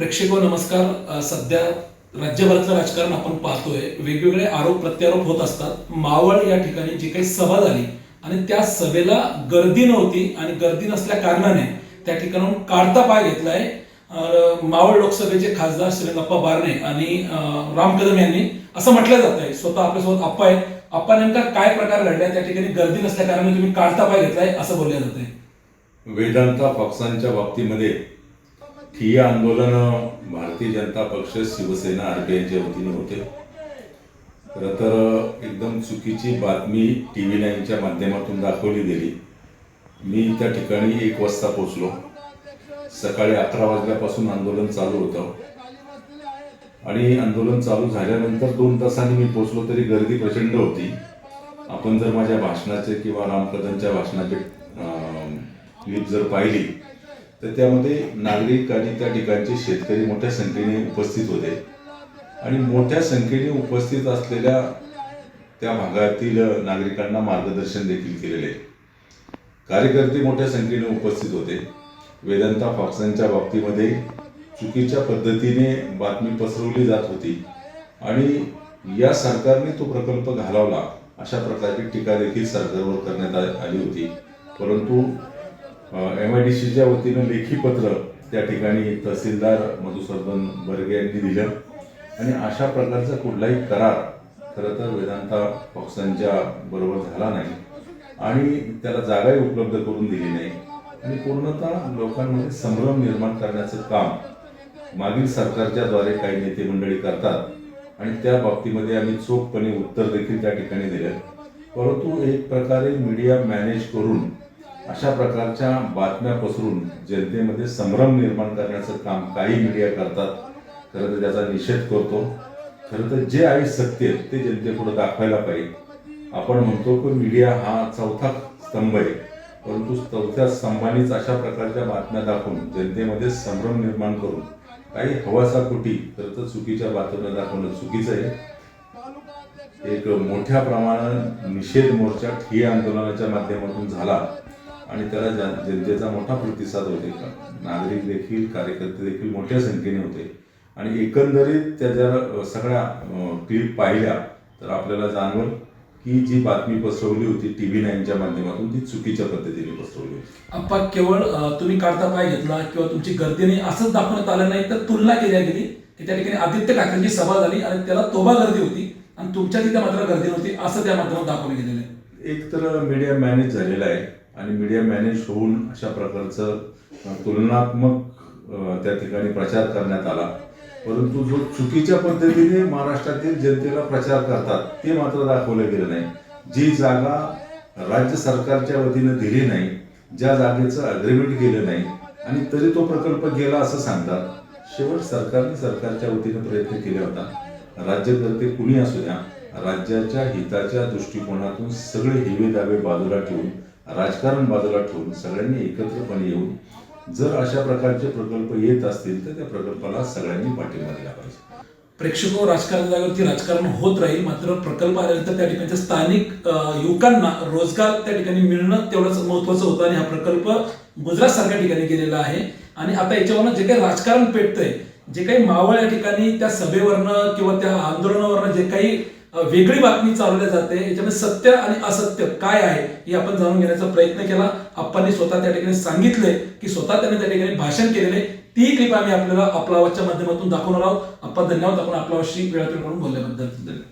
प्रेक्षको नमस्कार. सध्या राज्यभरातलं राजकारण आपण पाहतोय. वेगवेगळे आरोप प्रत्यारोप होत असतात. मावळ या ठिकाणी जी काही सभा झाली आणि त्या सभेला गर्दी नव्हती आणि गर्दी नसल्या कारणाने त्या ठिकाणाहून काढता पाय घेतलाय मावळ लोकसभेचे खासदार श्रीरंगप्पा बारणे आणि राम कदम यांनी. असं म्हटलं जात आहे स्वतः आपल्यासोबत आप्पा आहे आप्पा नेमका काय प्रकार घडलाय? त्या ठिकाणी गर्दी नसल्या कारणाने तुम्ही काढता पाय घेतलाय असं बोलल्या जात आहे वेदांता पक्षांच्या बाबतीमध्ये ही आंदोलन भारतीय जनता पक्ष शिवसेना आरपीआयच्या वतीने होते. खरं तर एकदम चुकीची बातमी टी व्ही नाईनच्या माध्यमातून दाखवली गेली. मी त्या ठिकाणी एक वाजता पोचलो सकाळी अकरा वाजल्यापासून आंदोलन चालू होतं. आणि आंदोलन चालू झाल्यानंतर दोन तासांनी मी पोचलो तरी गर्दी प्रचंड होती. आपण जर माझ्या भाषणाचे किंवा रामकदनच्या भाषणाचे क्लिप जर पाहिली तर त्यामध्ये नागरिक आणि त्या ठिकाणचे शेतकरी मोठ्या संख्येने उपस्थित होते. आणि मोठ्या संख्येने उपस्थित असलेल्या त्या भागातील नागरिकांना मार्गदर्शन देखील केलेले. कार्यकर्ते मोठ्या संख्येने उपस्थित होते. वेदांता फॉक्सांच्या बाबतीमध्ये चुकीच्या पद्धतीने बातमी पसरवली जात होती. आणि या सरकारने तो प्रकल्प घालवला. अशा प्रकारची टीका देखील सरकारवर करण्यात आली होती. परंतु एम आय डी सीच्या वतीनं लेखी पत्र त्या ठिकाणी तहसीलदार मधुसर्दन बर्गे यांनी दिलं. आणि अशा प्रकारचा कुठलाही करार खरं तर वेदांता पक्षांच्या बरोबर झाला नाही. आणि त्याला जागाही उपलब्ध करून दिली नाही. आणि पूर्णतः लोकांमध्ये संभ्रम निर्माण करण्याचं काम मागील सरकारच्या द्वारे काही नेते मंडळी करतात. आणि त्या बाबतीमध्ये आम्ही चोखपणे उत्तर देखील त्या ठिकाणी दिलं. परंतु एक प्रकारे मीडिया मॅनेज करून अशा प्रकारच्या बातम्या पसरून जनतेमध्ये संभ्रम निर्माण करण्याचं काम काही मीडिया करतात. खरं तर त्याचा निषेध करतो. खरं तर जे आहे सत्य ते जनतेपुढे दाखवायला पाहिजे. आपण म्हणतो की मीडिया हा चौथा स्तंभ आहे. परंतु चौथ्या स्तंभानेच अशा प्रकारच्या बातम्या दाखवून जनतेमध्ये संभ्रम निर्माण करून काही हवासा कुठी खरं तर चुकीच्या बातम्या दाखवणं चुकीचं आहे. एक मोठ्या प्रमाणात निषेध मोर्चा ठिय्या आंदोलनाच्या माध्यमातून झाला. आणि त्याला जन- जनतेचा मोठा प्रतिसाद होते नागरिक देखील कार्यकर्ते देखील मोठ्या संख्येने होते. आणि एकंदरीत त्या जर सगळ्या क्लिप पाहिल्या तर आपल्याला जाणवल की जी बातमी पसरवली होती टी व्ही नाईनच्या माध्यमातून ती चुकीच्या पद्धतीने पसरवली होती. आप्पा केवळ तुम्ही काढता पाय घेतला किंवा तुमची गर्दी नाही असंच दाखवण्यात आलं नाही तर तुलना केली गेली की त्या ठिकाणी आदित्य ठाकरेंची सभा झाली आणि त्याला तोबा गर्दी होती आणि तुमच्या तिथे मात्र गर्दी नव्हती असं त्या माध्यमात दाखवलं गेलेलं आहे. एक तर मीडिया मॅनेज झालेला आहे. आणि मीडिया मॅनेज होऊन अशा प्रकारचं तुलनात्मक त्या ठिकाणी प्रचार करण्यात आला. परंतु जो चुकीच्या पद्धतीने महाराष्ट्रातील जनतेला प्रचार करतात ते मात्र दाखवलं गेलं नाही. जी जागा राज्य सरकारच्या वतीनं दिली नाही ज्या जागेचं अग्रीमेंट केलं नाही आणि तरी तो प्रकल्प गेला असं सांगतात. शेवट सरकारने सरकारच्या वतीनं प्रयत्न केला होता. राज्यकर्ते कुणी असू द्या राज्याच्या हिताच्या दृष्टिकोनातून सगळे हिवे दावे बाजूला ठेवून राजकारण बाजूला ठेवून सगळ्यांनी एकत्रपणे येऊन जर अशा प्रकारचे प्रकल्प येत असतील तर त्या प्रकल्पाला सगळ्यांनी पाठिंबा दिला पाहिजे. प्रेक्षक राजकारण जागेवरती राजकारण होत राहील मात्र प्रकल्प आल्यानंतर त्या ठिकाणच्या स्थानिक युवकांना रोजगार त्या ठिकाणी मिळणं तेवढंच महत्वाचं होतं आणि हा प्रकल्प गुजरात सारख्या ठिकाणी गेलेला आहे. आणि आता याच्यावरनं जे काही राजकारण पेटतंय जे काही मावळ या ठिकाणी त्या सभेवरनं किंवा त्या आंदोलनावरनं जे काही वेगळी बातमी चालवल्या जाते. याच्यामध्ये सत्य आणि असत्य काय आहे हे आपण जाणून घेण्याचा प्रयत्न केला. आप्पांनी स्वतः त्या ठिकाणी सांगितलंय की स्वतः त्यांनी त्या ठिकाणी भाषण केलेले. ती क्लिप आम्ही आपल्याला आपला आवाजच्या माध्यमातून दाखवणार आहोत. आप्पा धन्यवाद आपण आपला आवाजशी वेळात वेळ बोलल्याबद्दल. धन्यवाद.